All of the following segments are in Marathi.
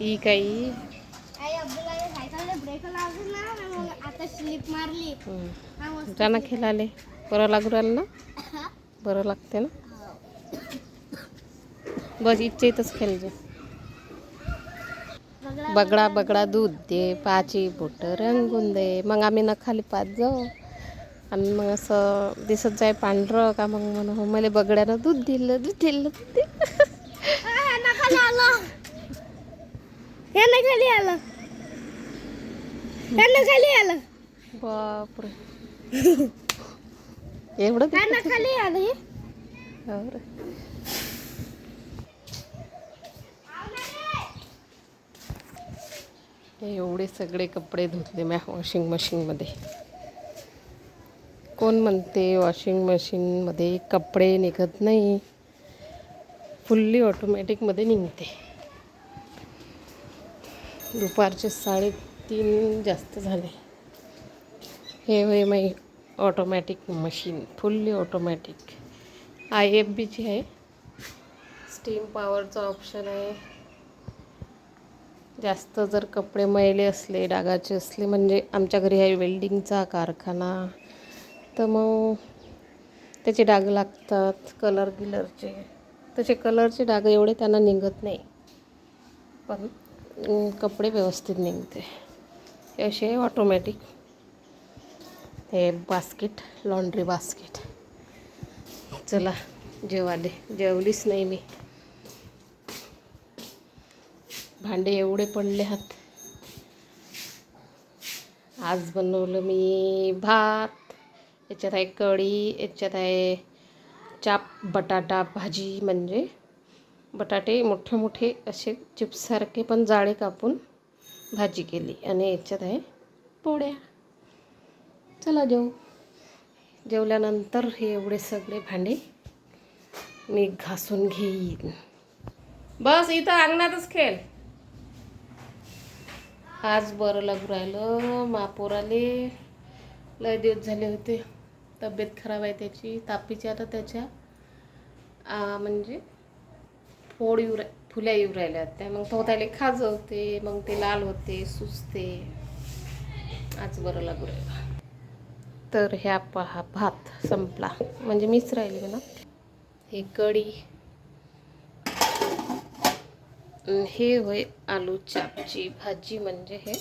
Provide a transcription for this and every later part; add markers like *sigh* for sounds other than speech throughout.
ही काही आई अब्दुल्ला सायकलला ब्रेक लावली ना मग आता स्लिप मारली. हम्म. हा मस्त जा ना खेळाले बरं लागू राहिलं ना? बरं लागते ना? बस इच्छा इथंच खेळ जा. बघला बगडा बगडा. दूध दे पाची बोट रंगून दे. मग आम्ही न खाली पाच जाऊ. आणि मग असं दिसत जाय पांढरं का मग म्हण हो मला बगड्यानं दूध दिलं दूध दिलं दूध दिलं. यांना खाली आलं. यांना खाली आलं. बापरे. *laughs* एवढं? यांना खाली आलं हे. एवढे. सगळे कपडे धुतले मी वॉशिंग मशीनमध्ये कोण म्हणते वॉशिंग मशीनमध्ये कपडे निघत नाही. फुल्ली ऑटोमॅटिकमध्ये निघते. दुपारचे साडेतीन जास्त झाले. हे होय my automatic machine fully automatic I F बीची आहे. स्टीम पॉवरचा ऑप्शन आहे. जास्त जर कपडे मैले असले डागाचे असले म्हणजे आमच्या घरी आहे वेल्डिंगचा कारखाना. तर मग त्याचे डाग लागतात कलर गिलरचे तसे कलरचे डाग एवढे त्यांना निघत नाही. पण कपडे व्यवस्थित निघते. हे असे ऑटोमॅटिक हे बास्केट लॉन्ड्री बास्केट चला जेवाले. जेवलीच नाही मी. भांडे एवढे पडले हात. आज बनवलं मी भात याच्यात आहे कढी याच्यात आहे चाप बटाटा भाजी म्हणजे बटाटे मोठे मोठे असे चिप्ससारखे पण जाळे कापून भाजी केली. आणि याच्यात आहे पोळ्या. चला जेऊ जेवल्यानंतर हे एवढे सगळे भांडे मी घासून घेईन. बस इथं अंगणातच खेळ. आज बरं लागू राहिलं. मापोराले लय दिवस झाले होते. तब्येत खराब आहे त्याची. तापीची आता त्याच्या. म्हणजे फोड येऊ रा फुल्या येऊ राहिल्या त्या. मग तो त्याला खाजवते मग ते लाल होते सुचते आज बरं लागू राहिलं. तर ह्या पहा भात संपला. म्हणजे मीच राहिली म्हणा हे कढी. हे होय आलू चापची भाजी म्हणजे हे.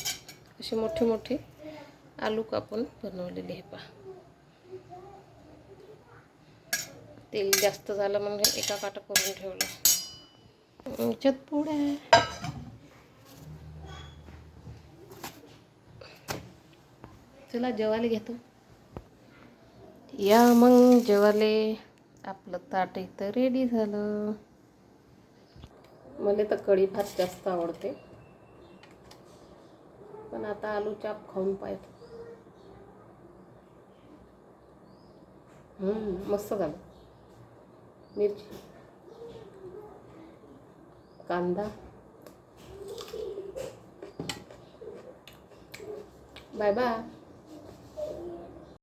असे मोठे मोठे आलू कापून बनवलेले हे पहा. तेल जास्त झालं म्हणून एका काटा करून ठेवलं. याच्यात पोळ्या चला जेवायला घेतो. या मग जेवाले आपलं ताट इथं रेडी झालं. मला तर कढी भात जास्त आवडते. पण आता आलू चाप खाऊन पाहतो. मस्त झालं. मिरची. कांदा. Bye bye